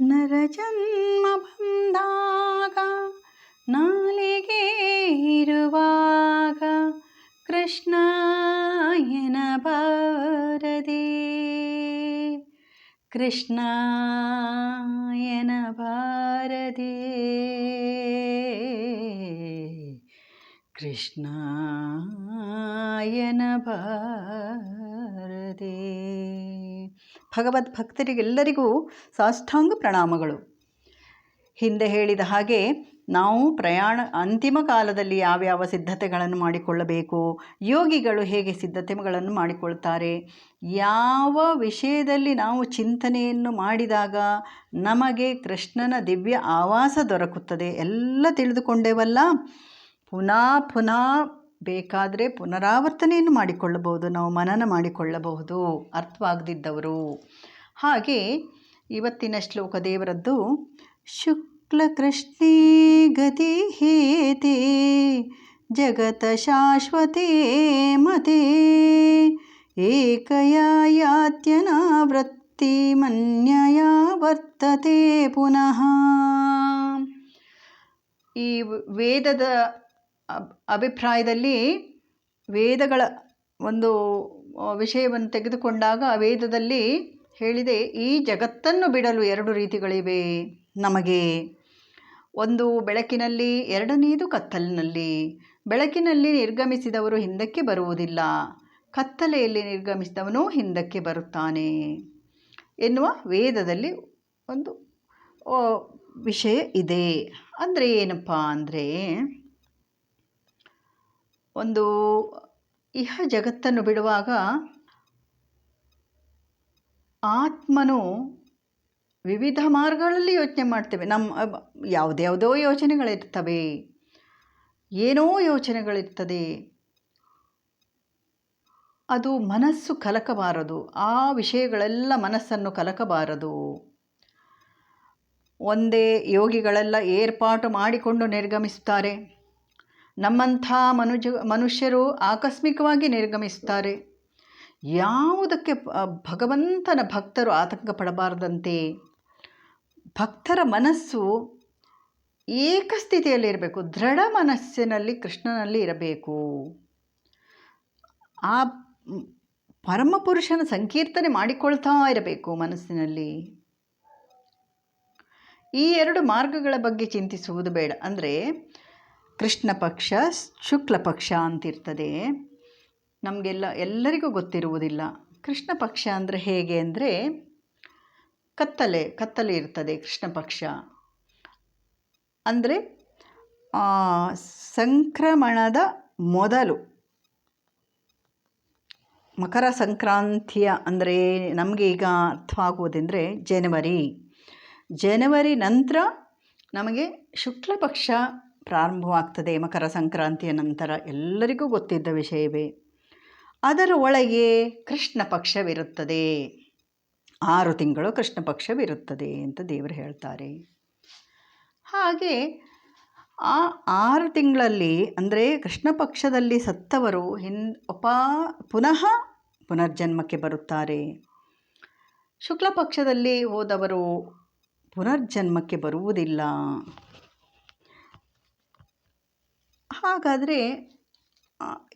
ನರಜನ್ಮ ಬಂದಾಗ ನಾಲಿಗೆ ಇರುವಾಗ ಕೃಷ್ಣ ಎನಬಾರದೆ ಕೃಷ್ಣ ಎನಬಾರದೆ ಕೃಷ್ಣ ಎನಬಾರದೆ ಭಗವದ್ ಭಕ್ತರಿಗೆಲ್ಲರಿಗೂ ಸಾಷ್ಟಾಂಗ ಪ್ರಣಾಮಗಳು. ಹಿಂದೆ ಹೇಳಿದ ಹಾಗೆ ನಾವು ಪ್ರಯಾಣ, ಅಂತಿಮ ಕಾಲದಲ್ಲಿ ಯಾವ್ಯಾವ ಸಿದ್ಧತೆಗಳನ್ನು ಮಾಡಿಕೊಳ್ಳಬೇಕು, ಯೋಗಿಗಳು ಹೇಗೆ ಸಿದ್ಧತೆಗಳನ್ನು ಮಾಡಿಕೊಳ್ತಾರೆ, ಯಾವ ವಿಷಯದಲ್ಲಿ ನಾವು ಚಿಂತನೆಯನ್ನು ಮಾಡಿದಾಗ ನಮಗೆ ಕೃಷ್ಣನ ದಿವ್ಯ ಆವಾಸ ದೊರಕುತ್ತದೆ, ಎಲ್ಲ ತಿಳಿದುಕೊಂಡೇವಲ್ಲ? ಪುನಃ ಪುನಃ ಬೇಕಾದರೆ ಪುನರಾವರ್ತನೆಯನ್ನು ಮಾಡಿಕೊಳ್ಳಬಹುದು, ನಾವು ಮನನ ಮಾಡಿಕೊಳ್ಳಬಹುದು, ಅರ್ಥವಾಗದಿದ್ದವರು. ಹಾಗೆ ಇವತ್ತಿನ ಶ್ಲೋಕ ದೇವರದ್ದು ಶುಕ್ಲಕೃಷ್ಣೇ ಗತಿ ಹೇತೆ, ಜಗತ ಶಾಶ್ವತೇ ಮತೆ ಏಕಯಾತ್ಯನ ವೃತ್ತಿ ಮನ್ಯಯ ವರ್ತತೆ ಪುನಃ. ಈ ವೇದದ ಅಭಿಪ್ರಾಯದಲ್ಲಿ ವೇದಗಳ ಒಂದು ವಿಷಯವನ್ನು ತೆಗೆದುಕೊಂಡಾಗ ವೇದದಲ್ಲಿ ಹೇಳಿದೆ, ಈ ಜಗತ್ತನ್ನು ಬಿಡಲು ಎರಡು ರೀತಿಗಳಿವೆ ನಮಗೆ. ಒಂದು, ಬೆಳಕಿನಲ್ಲಿ ಎರಡನೆಯದು ಕತ್ತಲಿನಲ್ಲಿ. ಬೆಳಕಿನಲ್ಲಿ ನಿರ್ಗಮಿಸಿದವರು ಹಿಂದಕ್ಕೆ ಬರುವುದಿಲ್ಲ. ಕತ್ತಲೆಯಲ್ಲಿ ನಿರ್ಗಮಿಸಿದವನು ಹಿಂದಕ್ಕೆ ಬರುತ್ತಾನೆ ಎನ್ನುವ ವೇದದಲ್ಲಿ ಒಂದು ವಿಷಯ ಇದೆ. ಅಂದರೆ ಏನಪ್ಪ ಅಂದರೆ ಒಂದು ಇಹ ಜಗತ್ತನ್ನು ಬಿಡುವಾಗ ಆತ್ಮನು ವಿವಿಧ ಮಾರ್ಗಗಳಲ್ಲಿ ಯೋಚನೆ ಮಾಡ್ತೇವೆ. ನಮ್ಮ ಯಾವುದ್ಯಾವುದೋ ಯೋಚನೆಗಳಿರ್ತವೆ. ಏನೋ ಯೋಚನೆಗಳಿರ್ತದೆ. ಅದು ಮನಸ್ಸು ಕಲಕಬಾರದು. ಆ ವಿಷಯಗಳೆಲ್ಲ ಮನಸ್ಸನ್ನು ಕಲಕಬಾರದು. ಒಂದೇ ಯೋಗಿಗಳೆಲ್ಲ ಏರ್ಪಾಟು ಮಾಡಿಕೊಂಡು ನಿರ್ಗಮಿಸುತ್ತಾರೆ. ನಮ್ಮಂಥ ಮನುಜ, ಮನುಷ್ಯರು ಆಕಸ್ಮಿಕವಾಗಿ ನಿರ್ಗಮಿಸುತ್ತಾರೆ. ಯಾವುದಕ್ಕೆ ಭಗವಂತನ ಭಕ್ತರು ಆತಂಕ ಪಡಬಾರದಂತೆ ಭಕ್ತರ ಮನಸ್ಸು ಏಕಸ್ಥಿತಿಯಲ್ಲಿರಬೇಕು, ದೃಢ ಮನಸ್ಸಿನಲ್ಲಿ ಕೃಷ್ಣನಲ್ಲಿ ಇರಬೇಕು. ಆ ಪರಮಪುರುಷನ ಸಂಕೀರ್ತನೆ ಮಾಡಿಕೊಳ್ತಾ ಇರಬೇಕು ಮನಸ್ಸಿನಲ್ಲಿ. ಈ ಎರಡು ಮಾರ್ಗಗಳ ಬಗ್ಗೆ ಚಿಂತಿಸುವುದು ಬೇಡ. ಅಂದರೆ ಕೃಷ್ಣ ಪಕ್ಷ, ಶುಕ್ಲ ಪಕ್ಷ ಅಂತಿರ್ತದೆ. ನಮಗೆಲ್ಲ ಎಲ್ಲರಿಗೂ ಗೊತ್ತಿರುವುದಿಲ್ಲ. ಕೃಷ್ಣ ಪಕ್ಷ ಅಂದರೆ ಹೇಗೆ ಅಂದರೆ, ಕತ್ತಲೆ ಕತ್ತಲೆ ಇರ್ತದೆ ಕೃಷ್ಣ ಪಕ್ಷ. ಅಂದರೆ ಸಂಕ್ರಮಣದ ಮೊದಲು. ಮಕರ ಸಂಕ್ರಾಂತಿಯ ಅಂದರೆ ನಮಗೆ ಈಗ ಅರ್ಥ ಆಗುವುದೆಂದರೆ ಜನವರಿ. ಜನವರಿ ನಂತರ ನಮಗೆ ಶುಕ್ಲ ಪಕ್ಷ ಪ್ರಾರಂಭವಾಗ್ತದೆ ಮಕರ ಸಂಕ್ರಾಂತಿಯ ನಂತರ. ಎಲ್ಲರಿಗೂ ಗೊತ್ತಿದ್ದ ವಿಷಯವೇ. ಅದರ ಒಳಗೆ ಕೃಷ್ಣ ಪಕ್ಷವಿರುತ್ತದೆ. ಆರು ತಿಂಗಳು ಕೃಷ್ಣ ಪಕ್ಷವಿರುತ್ತದೆ ಅಂತ ದೇವರು ಹೇಳ್ತಾರೆ. ಹಾಗೆ ಆ ಆರು ತಿಂಗಳಲ್ಲಿ ಅಂದರೆ ಕೃಷ್ಣ ಪಕ್ಷದಲ್ಲಿ ಸತ್ತವರು ಹಿನ್ ಉಪ ಪುನಃ ಪುನರ್ಜನ್ಮಕ್ಕೆ ಬರುತ್ತಾರೆ. ಶುಕ್ಲ ಪಕ್ಷದಲ್ಲಿ ಹೋದವರು ಪುನರ್ಜನ್ಮಕ್ಕೆ ಬರುವುದಿಲ್ಲ. ಹಾಗಾದರೆ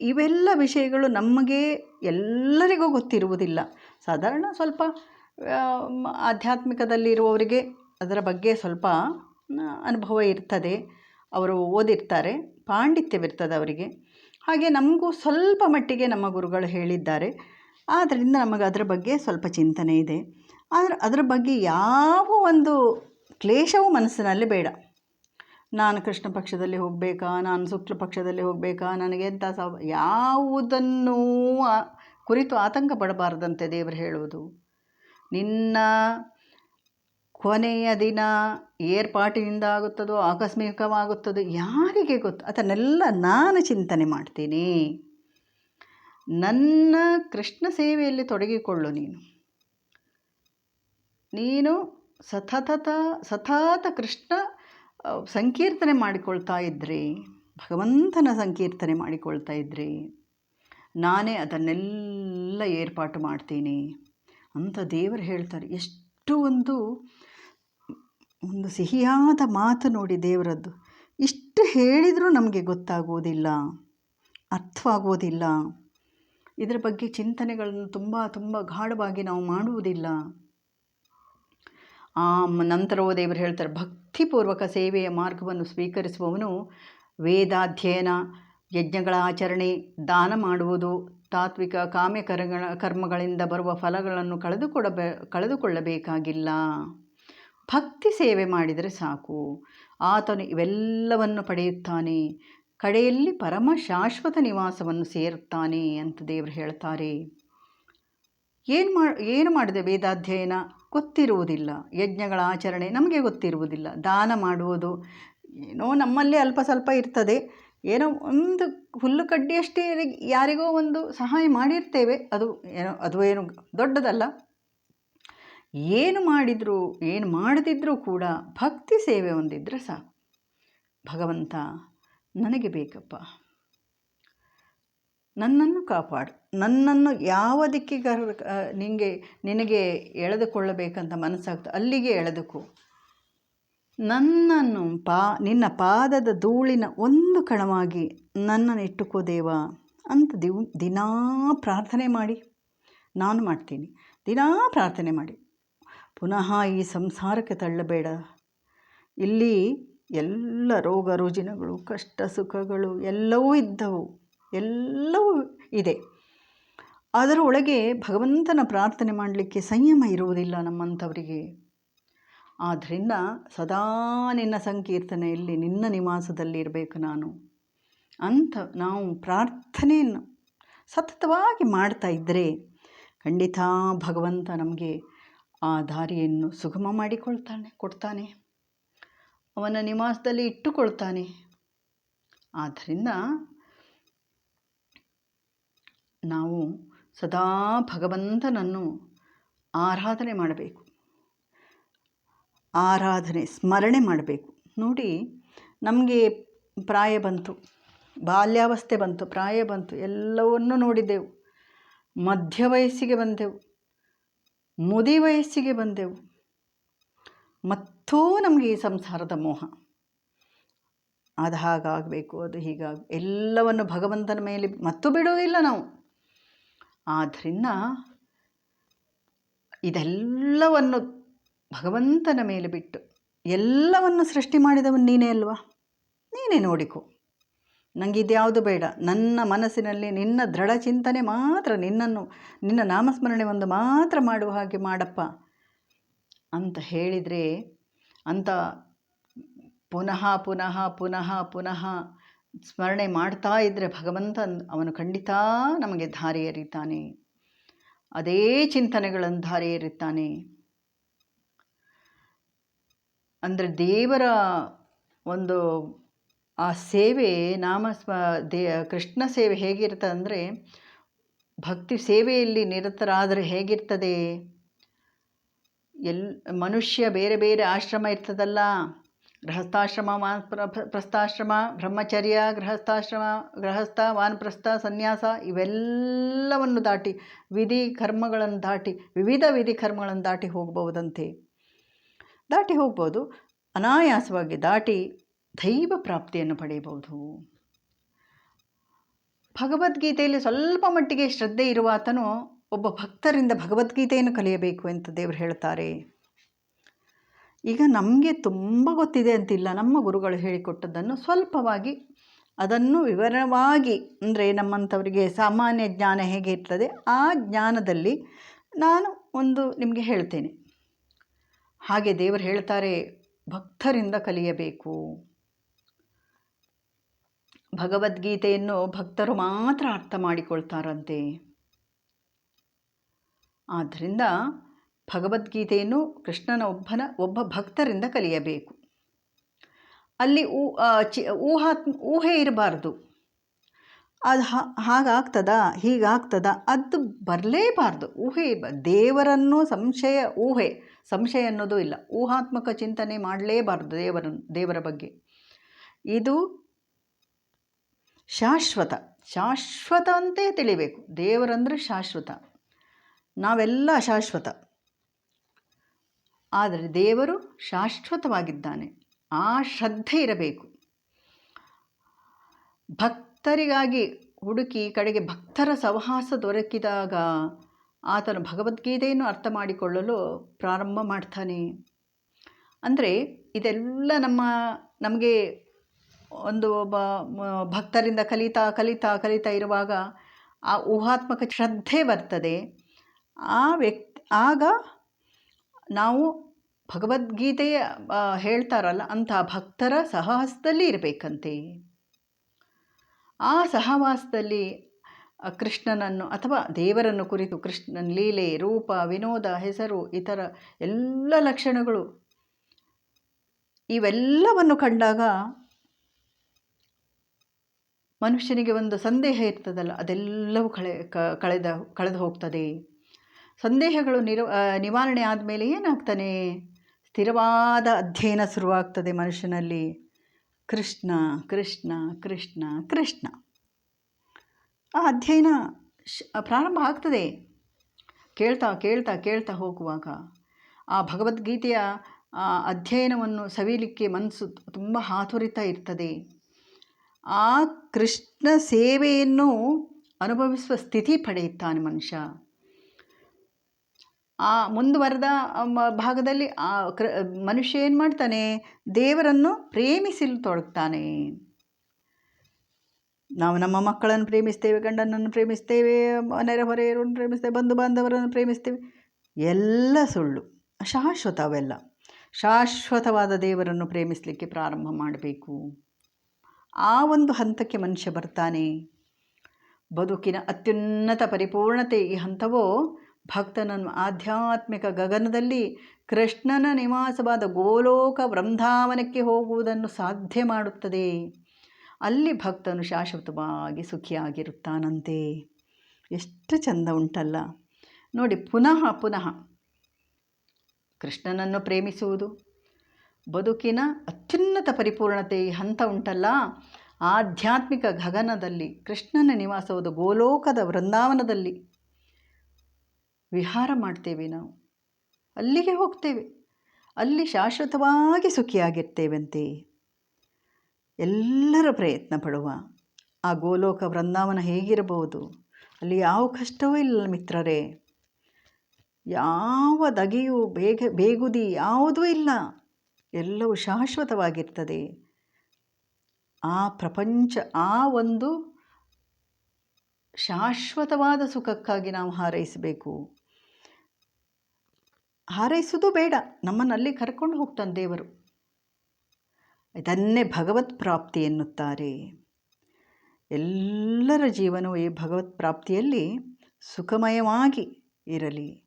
ಇವೆಲ್ಲ ವಿಷಯಗಳು ನಮಗೆ ಎಲ್ಲರಿಗೂ ಗೊತ್ತಿರುವುದಿಲ್ಲ. ಸಾಧಾರಣ ಸ್ವಲ್ಪ ಆಧ್ಯಾತ್ಮಿಕದಲ್ಲಿರುವವರಿಗೆ ಅದರ ಬಗ್ಗೆ ಸ್ವಲ್ಪ ಅನುಭವ ಇರ್ತದೆ. ಅವರು ಓದಿರ್ತಾರೆ, ಪಾಂಡಿತ್ಯವಿರ್ತದೆ ಅವರಿಗೆ. ಹಾಗೆ ನಮಗೂ ಸ್ವಲ್ಪ ಮಟ್ಟಿಗೆ ನಮ್ಮ ಗುರುಗಳು ಹೇಳಿದ್ದಾರೆ. ಆದ್ದರಿಂದ ನಮಗೆ ಅದರ ಬಗ್ಗೆ ಸ್ವಲ್ಪ ಚಿಂತನೆ ಇದೆ. ಆದರೆ ಅದರ ಬಗ್ಗೆ ಯಾವ ಒಂದು ಕ್ಲೇಶವೂ ಮನಸ್ಸಿನಲ್ಲಿ ಬೇಡ. ನಾನು ಕೃಷ್ಣ ಪಕ್ಷದಲ್ಲಿ ಹೋಗಬೇಕಾ, ನಾನು ಶುಕ್ಲ ಪಕ್ಷದಲ್ಲಿ ಹೋಗಬೇಕಾ, ನನಗೆ ಎಂಥ ಸ, ಯಾವುದನ್ನೂ ಕುರಿತು ಆತಂಕ ಪಡಬಾರ್ದಂತೆ ದೇವರು ಹೇಳುವುದು. ನಿನ್ನ ಕೊನೆಯ ದಿನ ಏರ್ಪಾಟಿನಿಂದ ಆಗುತ್ತದೋ, ಆಕಸ್ಮಿಕವಾಗುತ್ತದೋ, ಯಾರಿಗೆ ಗೊತ್ತು? ಅದನ್ನೆಲ್ಲ ನಾನು ಚಿಂತನೆ ಮಾಡ್ತೀನಿ. ನನ್ನ ಕೃಷ್ಣ ಸೇವೆಯಲ್ಲಿ ತೊಡಗಿಕೊಳ್ಳು ನೀನು. ನೀನು ಸತತ ಸತತ ಕೃಷ್ಣ ಸಂಕೀರ್ತನೆ ಮಾಡಿಕೊಳ್ತಾ ಇದ್ದರೆ ಭಗವಂತನ ಸಂಕೀರ್ತನೆ ಮಾಡಿಕೊಳ್ತಾ ಇದ್ದರೆ ನಾನೇ ಅದನ್ನೆಲ್ಲ ಏರ್ಪಾಟು ಮಾಡ್ತೀನಿ. ಅಂತ ದೇವರು ಹೇಳ್ತಾರೆ. ಎಷ್ಟು ಒಂದು ಒಂದು ಸಿಹಿಯಾದ ಮಾತು ನೋಡಿ ದೇವರದ್ದು. ಇಷ್ಟು ಹೇಳಿದರೂ ನಮಗೆ ಗೊತ್ತಾಗೋದಿಲ್ಲ. ಅರ್ಥವಾಗೋದಿಲ್ಲ. ಇದರ ಬಗ್ಗೆ ಚಿಂತನೆಗಳನ್ನು ತುಂಬ ತುಂಬ ಗಾಢವಾಗಿ ನಾವು ಮಾಡುವುದಿಲ್ಲ. ನಂತರವೂ ದೇವರು ಹೇಳ್ತಾರೆ, ಭಕ್ತಿಪೂರ್ವಕ ಸೇವೆಯ ಮಾರ್ಗವನ್ನು ಸ್ವೀಕರಿಸುವವನು ವೇದಾಧ್ಯಯನ, ಯಜ್ಞಗಳ ಆಚರಣೆ, ದಾನ ಮಾಡುವುದು, ತಾತ್ವಿಕ ಕಾಮ್ಯ ಕರ್ಮಗಳ ಕರ್ಮಗಳಿಂದ ಬರುವ ಫಲಗಳನ್ನು ಕಳೆದುಕೊಡಬ ಕಳೆದುಕೊಳ್ಳಬೇಕಾಗಿಲ್ಲ. ಭಕ್ತಿ ಸೇವೆ ಮಾಡಿದರೆ ಸಾಕು. ಆತನು ಇವೆಲ್ಲವನ್ನು ಪಡೆಯುತ್ತಾನೆ. ಕಡೆಯಲ್ಲಿ ಪರಮ ಶಾಶ್ವತ ನಿವಾಸವನ್ನು ಸೇರುತ್ತಾನೆ ಅಂತ ದೇವರು ಹೇಳ್ತಾರೆ. ಏನು ಮಾ, ಏನು ಮಾಡಿದೆ ವೇದಾಧ್ಯಯನ? ಗೊತ್ತಿರುವುದಿಲ್ಲ. ಯಜ್ಞಗಳ ಆಚರಣೆ ನಮಗೆ ಗೊತ್ತಿರುವುದಿಲ್ಲ. ದಾನ ಮಾಡುವುದು ಏನೋ ನಮ್ಮಲ್ಲಿ ಅಲ್ಪ ಸ್ವಲ್ಪ ಇರ್ತದೆ. ಏನೋ ಒಂದು ಹುಲ್ಲು ಕಡ್ಡಿಯಷ್ಟೇ ಯಾರಿಗೋ ಒಂದು ಸಹಾಯ ಮಾಡಿರ್ತೇವೆ. ಅದು ಏನೋ, ಅದು ಏನು ದೊಡ್ಡದಲ್ಲ. ಏನು ಮಾಡಿದರೂ, ಏನು ಮಾಡದಿದ್ದರೂ ಕೂಡ ಭಕ್ತಿ ಸೇವೆ ಒಂದಿದ್ದರೆ ಸಾಕು. ಭಗವಂತ ನನಗೆ ಬೇಕಪ್ಪ. ನನ್ನನ್ನು ಕಾಪಾಡು. ನನ್ನನ್ನು ಯಾವ ದಿಕ್ಕಿಗೆ ನಿನಗೆ ನಿನಗೆ ಎಳೆದುಕೊಳ್ಳಬೇಕಂತ ಮನಸ್ಸಾಗ್ತದೆ ಅಲ್ಲಿಗೆ ಎಳೆದುಕು. ನನ್ನನ್ನು ಪಾ, ನಿನ್ನ ಪಾದದ ಧೂಳಿನ ಒಂದು ಕಣವಾಗಿ ನನ್ನನ್ನು ಇಟ್ಟುಕೋ ದೇವ ಅಂತ ದಿವ್, ದಿನಾ ಪ್ರಾರ್ಥನೆ ಮಾಡಿ. ನಾನು ಮಾಡ್ತೀನಿ. ದಿನಾ ಪ್ರಾರ್ಥನೆ ಮಾಡಿ. ಪುನಃ ಈ ಸಂಸಾರಕ್ಕೆ ತಳ್ಳಬೇಡ. ಇಲ್ಲಿ ಎಲ್ಲ ರೋಗ ರುಜಿನಗಳು, ಕಷ್ಟ ಸುಖಗಳು ಎಲ್ಲವೂ ಇದ್ದವು. ಎಲ್ಲವೂ ಇದೆ. ಅದರ ಒಳಗೆ ಭಗವಂತನ ಪ್ರಾರ್ಥನೆ ಮಾಡಲಿಕ್ಕೆ ಸಂಯಮ ಇರುವುದಿಲ್ಲ ನಮ್ಮಂಥವರಿಗೆ. ಆದ್ದರಿಂದ ಸದಾ ನಿನ್ನ ಸಂಕೀರ್ತನೆಯಲ್ಲಿ, ನಿನ್ನ ನಿವಾಸದಲ್ಲಿ ಇರಬೇಕು ನಾನು. ಅಂತ ನಾವು ಪ್ರಾರ್ಥನೆಯನ್ನು ಸತತವಾಗಿ ಮಾಡ್ತಾ ಇದ್ದರೆ ಖಂಡಿತ ಭಗವಂತ ನಮಗೆ ಆ ದಾರಿಯನ್ನು ಸುಗಮ ಮಾಡಿಕೊಳ್ತಾನೆ, ಕೊಡ್ತಾನೆ. ಅವನ ನಿವಾಸದಲ್ಲಿ ಇಟ್ಟುಕೊಳ್ತಾನೆ. ಆದ್ದರಿಂದ ನಾವು ಸದಾ ಭಗವಂತನನ್ನು ಆರಾಧನೆ ಮಾಡಬೇಕು. ಆರಾಧನೆ, ಸ್ಮರಣೆ ಮಾಡಬೇಕು. ನೋಡಿ, ನಮಗೆ ಪ್ರಾಯ ಬಂತು, ಬಾಲ್ಯಾವಸ್ಥೆ ಬಂತು, ಪ್ರಾಯ ಬಂತು, ಎಲ್ಲವನ್ನೂ ನೋಡಿದ್ದೆವು. ಮಧ್ಯ ವಯಸ್ಸಿಗೆ ಬಂದೆವು, ಮುದಿ ವಯಸ್ಸಿಗೆ ಬಂದೆವು. ಮತ್ತೂ ನಮಗೆ ಈ ಸಂಸಾರದ ಮೋಹ. ಅದು ಹಾಗಾಗಬೇಕು, ಅದು ಹೀಗಾಗ ಎಲ್ಲವನ್ನು ಭಗವಂತನ ಮೇಲೆ, ಮತ್ತು ಬಿಡುವುದಿಲ್ಲ ನಾವು. ಆದ್ದರಿಂದ ಇದೆಲ್ಲವನ್ನು ಭಗವಂತನ ಮೇಲೆ ಬಿಟ್ಟು ಎಲ್ಲವನ್ನು ಸೃಷ್ಟಿ ಮಾಡಿದವನು ನೀನೇ ಅಲ್ವಾ? ನೀನೇ ನೋಡಿಕೊ. ನನಗೆ ಇದ್ಯಾವುದು ಬೇಡ. ನನ್ನ ಮನಸ್ಸಿನಲ್ಲಿ ನಿನ್ನ ದೃಢ ಚಿಂತನೆ ಮಾತ್ರ ನಿನ್ನನ್ನು, ನಿನ್ನ ನಾಮಸ್ಮರಣೆ ಒಂದು ಮಾತ್ರ ಮಾಡುವ ಹಾಗೆ ಮಾಡಪ್ಪ ಅಂತ ಹೇಳಿದರೆ ಅಂತ ಪುನಃ ಪುನಃ ಪುನಃ ಪುನಃ ಸ್ಮರಣೆ ಮಾಡ್ತಾ ಇದ್ದರೆ ಭಗವಂತ ಅವನು ಖಂಡಿತ ನಮಗೆ ಧಾರೆ ಎರಿತಾನೆ ಅದೇ ಚಿಂತನೆಗಳನ್ನು ಧಾರೆ ಎರಿತಾನೆ ಅಂದರೆ ದೇವರ ಒಂದು ಆ ಸೇವೆ, ನಾಮ ಸ್ಮ, ದೇ, ಕೃಷ್ಣ ಸೇವೆ ಹೇಗಿರ್ತದೆ ಅಂದರೆ ಭಕ್ತಿ ಸೇವೆಯಲ್ಲಿ ನಿರತರಾದರೆ ಹೇಗಿರ್ತದೆ? ಎಲ್, ಮನುಷ್ಯ ಬೇರೆ ಬೇರೆ ಆಶ್ರಮ ಇರ್ತದಲ್ಲ. ಗೃಹಸ್ಥಾಶ್ರಮ, ವಾನ್ ಪ್ರಸ್ಥಾಶ್ರಮ, ಬ್ರಹ್ಮಚರ್ಯ, ಗೃಹಸ್ಥಾಶ್ರಮ, ಗೃಹಸ್ಥ, ವಾನಪ್ರಸ್ಥ, ಸನ್ಯಾಸ ಇವೆಲ್ಲವನ್ನು ದಾಟಿ ವಿಧಿ ಕರ್ಮಗಳನ್ನು ದಾಟಿ, ವಿವಿಧ ವಿಧಿ ಕರ್ಮಗಳನ್ನು ದಾಟಿ ಹೋಗಬಹುದಂತೆ. ದಾಟಿ ಹೋಗ್ಬೋದು, ಅನಾಯಾಸವಾಗಿ ದಾಟಿ ದೈವ ಪ್ರಾಪ್ತಿಯನ್ನು ಪಡೆಯಬಹುದು. ಭಗವದ್ಗೀತೆಯಲ್ಲಿ ಸ್ವಲ್ಪ ಮಟ್ಟಿಗೆ ಶ್ರದ್ಧೆ ಇರುವ ಆತನು ಒಬ್ಬ ಭಕ್ತರಿಂದ ಭಗವದ್ಗೀತೆಯನ್ನು ಕಲಿಯಬೇಕು ಅಂತ ದೇವರು ಹೇಳ್ತಾರೆ ಈಗ ನಮಗೆ ತುಂಬ ಗೊತ್ತಿದೆ ಅಂತಿಲ್ಲ. ನಮ್ಮ ಗುರುಗಳು ಹೇಳಿಕೊಟ್ಟದ್ದನ್ನು ಸ್ವಲ್ಪವಾಗಿ ಅದನ್ನು ವಿವರವಾಗಿ, ಅಂದರೆ ನಮ್ಮಂಥವರಿಗೆ ಸಾಮಾನ್ಯ ಜ್ಞಾನ ಹೇಗೆ ಇರ್ತದೆ, ಆ ಜ್ಞಾನದಲ್ಲಿ ನಾನು ಒಂದು ನಿಮಗೆ ಹೇಳ್ತೇನೆ. ಹಾಗೆ ದೇವರು ಹೇಳ್ತಾರೆ, ಭಕ್ತರಿಂದ ಕಲಿಯಬೇಕು. ಭಗವದ್ಗೀತೆಯನ್ನು ಭಕ್ತರು ಮಾತ್ರ ಅರ್ಥ ಮಾಡಿಕೊಳ್ತಾರಂತೆ. ಆದ್ದರಿಂದ ಭಗವದ್ಗೀತೆಯನ್ನು ಕೃಷ್ಣನ ಒಬ್ಬನ, ಒಬ್ಬ ಭಕ್ತರಿಂದ ಕಲಿಯಬೇಕು. ಅಲ್ಲಿ ಊ ಚಿ ಊಹಾತ್ ಊಹೆ ಇರಬಾರ್ದು. ಅದು ಹಾಗಾಗ್ತದ, ಹೀಗಾಗ್ತದ, ಅದು ಬರಲೇಬಾರ್ದು. ಊಹೆ ದೇವರನ್ನು ಸಂಶಯ, ಊಹೆ, ಸಂಶಯ ಅನ್ನೋದು ಇಲ್ಲ. ಊಹಾತ್ಮಕ ಚಿಂತನೆ ಮಾಡಲೇಬಾರ್ದು ದೇವರನ್ನು ದೇವರ ಬಗ್ಗೆ. ಇದು ಶಾಶ್ವತ. ಶಾಶ್ವತ ಅಂತೇ ತಿಳಿಬೇಕು. ದೇವರಂದರೆ ಶಾಶ್ವತ. ನಾವೆಲ್ಲ ಶಾಶ್ವತ. ಆದರೆ ದೇವರು ಶಾಶ್ವತವಾಗಿದ್ದಾನೆ. ಆ ಶ್ರದ್ಧೆ ಇರಬೇಕು. ಭಕ್ತರಿಗಾಗಿ ಹುಡುಕಿ ಕಡೆಗೆ ಭಕ್ತರ ಸಹವಾಸ ದೊರಕಿದಾಗ ಆತನು ಭಗವದ್ಗೀತೆಯನ್ನು ಅರ್ಥ ಮಾಡಿಕೊಳ್ಳಲು ಪ್ರಾರಂಭ ಮಾಡ್ತಾನೆ. ಅಂದರೆ ಇದೆಲ್ಲ ನಮ್ಮ, ನಮಗೆ ಒಂದು ಒಬ್ಬ ಭಕ್ತರಿಂದ ಕಲಿತಾ ಕಲಿತಾ ಕಲಿತಾ ಇರುವಾಗ ಆ ಊಹಾತ್ಮಕ ಶ್ರದ್ಧೆ ಬರ್ತದೆ. ಆ ವ್ಯಕ್ತಿ, ಆಗ ನಾವು ಭಗವದ್ಗೀತೆಯ ಹೇಳ್ತಾರಲ್ಲ, ಅಂಥ ಭಕ್ತರ ಸಹವಾಸದಲ್ಲಿ ಇರಬೇಕಂತೆ. ಆ ಸಹವಾಸದಲ್ಲಿ ಕೃಷ್ಣನನ್ನು ಅಥವಾ ದೇವರನ್ನು ಕುರಿತು ಕೃಷ್ಣನ ಲೀಲೆ, ರೂಪ, ವಿನೋದ, ಹೆಸರು, ಇತರ ಎಲ್ಲ ಲಕ್ಷಣಗಳು ಇವೆಲ್ಲವನ್ನು ಕಂಡಾಗ ಮನುಷ್ಯನಿಗೆ ಒಂದು ಸಂದೇಹ ಇರ್ತದಲ್ಲ, ಅದೆಲ್ಲವೂ ಕಳೆ ಕಳೆದ, ಕಳೆದು ಹೋಗ್ತದೆ. ಸಂದೇಹಗಳು ನಿರ್ವ ನಿವಾರಣೆ ಆದಮೇಲೆ ಏನಾಗ್ತಾನೆ ಸ್ಥಿರವಾದ ಅಧ್ಯಯನ ಶುರುವಾಗ್ತದೆ ಮನುಷ್ಯನಲ್ಲಿ. ಕೃಷ್ಣ ಕೃಷ್ಣ ಕೃಷ್ಣ ಕೃಷ್ಣ. ಆ ಅಧ್ಯಯನ ಪ್ರಾರಂಭ ಆಗ್ತದೆ. ಕೇಳ್ತಾ ಕೇಳ್ತಾ ಕೇಳ್ತಾ ಹೋಗುವಾಗ. ಆ ಭಗವದ್ಗೀತೆಯ ಅಧ್ಯಯನವನ್ನು ಸವಿಲಿಕ್ಕೆ ಮನಸ್ಸು ತುಂಬ ಹಾತೊರಿತಾ ಇರ್ತದೆ. ಆ ಕೃಷ್ಣ ಸೇವೆಯನ್ನು ಅನುಭವಿಸುವ ಸ್ಥಿತಿ ಪಡೆಯುತ್ತಾನೆ ಮನುಷ್ಯ. ಆ ಮುಂದುವರೆದ ಭಾಗದಲ್ಲಿ, ಆ ಕೃ ಮನುಷ್ಯ ಏನು ಮಾಡ್ತಾನೆ? ದೇವರನ್ನು ಪ್ರೇಮಿಸಲು ತೊಡಗ್ತಾನೆ. ನಾವು ನಮ್ಮ ಮಕ್ಕಳನ್ನು ಪ್ರೇಮಿಸ್ತೇವೆ, ಗಂಡನನ್ನು ಪ್ರೇಮಿಸ್ತೇವೆ ನೆರೆ ಹೊರೆಯವರನ್ನು ಪ್ರೇಮಿಸ್ತೇವೆ, ಬಂಧು ಬಾಂಧವರನ್ನು ಪ್ರೇಮಿಸ್ತೇವೆ. ಎಲ್ಲ ಸುಳ್ಳು, ಶಾಶ್ವತ ಅವೆಲ್ಲ. ಶಾಶ್ವತವಾದ ದೇವರನ್ನು ಪ್ರೇಮಿಸಲಿಕ್ಕೆ ಪ್ರಾರಂಭ ಮಾಡಬೇಕು. ಆ ಒಂದು ಹಂತಕ್ಕೆ ಮನುಷ್ಯ ಬರ್ತಾನೆ. ಬದುಕಿನ ಅತ್ಯುನ್ನತ ಪರಿಪೂರ್ಣತೆ ಈ ಹಂತವೋ ಭಕ್ತನನ್ನು ಆಧ್ಯಾತ್ಮಿಕ ಗಗನದಲ್ಲಿ ಕೃಷ್ಣನ ನಿವಾಸವಾದ ಗೋಲೋಕ ವೃಂದಾವನಕ್ಕೆ ಹೋಗುವುದನ್ನು ಸಾಧ್ಯ ಮಾಡುತ್ತದೆ. ಅಲ್ಲಿ ಭಕ್ತನು ಶಾಶ್ವತವಾಗಿ ಸುಖಿಯಾಗಿರುತ್ತಾನಂತೆ. ಎಷ್ಟು ಚಂದ ಉಂಟಲ್ಲ. ನೋಡಿ, ಪುನಃ ಪುನಃ ಕೃಷ್ಣನನ್ನು ಪ್ರೇಮಿಸುವುದು ಬದುಕಿನ ಅತ್ಯುನ್ನತ ಪರಿಪೂರ್ಣತೆ ಈ ಹಂತ ಉಂಟಲ್ಲ. ಆಧ್ಯಾತ್ಮಿಕ ಗಗನದಲ್ಲಿ ಕೃಷ್ಣನ ನಿವಾಸವಾದ ಗೋಲೋಕದ ವೃಂದಾವನದಲ್ಲಿ ವಿಹಾರ ಮಾಡ್ತೇವೆ ನಾವು. ಅಲ್ಲಿಗೆ ಹೋಗ್ತೇವೆ. ಅಲ್ಲಿ ಶಾಶ್ವತವಾಗಿ ಸುಖಿಯಾಗಿರ್ತೇವಂತೆ. ಎಲ್ಲರ ಪ್ರಯತ್ನ ಪಡುವ. ಆ ಗೋಲೋಕ ವೃಂದಾವನ ಹೇಗಿರಬಹುದು? ಅಲ್ಲಿ ಯಾವ ಕಷ್ಟವೂ ಇಲ್ಲ ಮಿತ್ರರೇ. ಯಾವ ದಗೆಯು, ಬೇಗ, ಬೇಗುದಿ ಯಾವುದೂ ಇಲ್ಲ. ಎಲ್ಲವೂ ಶಾಶ್ವತವಾಗಿರ್ತದೆ. ಆ ಪ್ರಪಂಚ, ಆ ಒಂದು ಶಾಶ್ವತವಾದ ಸುಖಕ್ಕಾಗಿ ನಾವು ಹಾರೈಸಬೇಕು. ಹಾರೈಸುವುದು ಬೇಡ. ನಮ್ಮನ್ನು ಅಲ್ಲಿ ಕರ್ಕೊಂಡು ಹೋಗ್ತಾನೆ ದೇವರು. ಇದನ್ನೇ ಭಗವತ್ ಪ್ರಾಪ್ತಿ ಎನ್ನುತ್ತಾರೆ. ಎಲ್ಲರ ಜೀವನವು ಈ ಭಗವತ್ ಪ್ರಾಪ್ತಿಯಲ್ಲಿ ಸುಖಮಯವಾಗಿ ಇರಲಿ.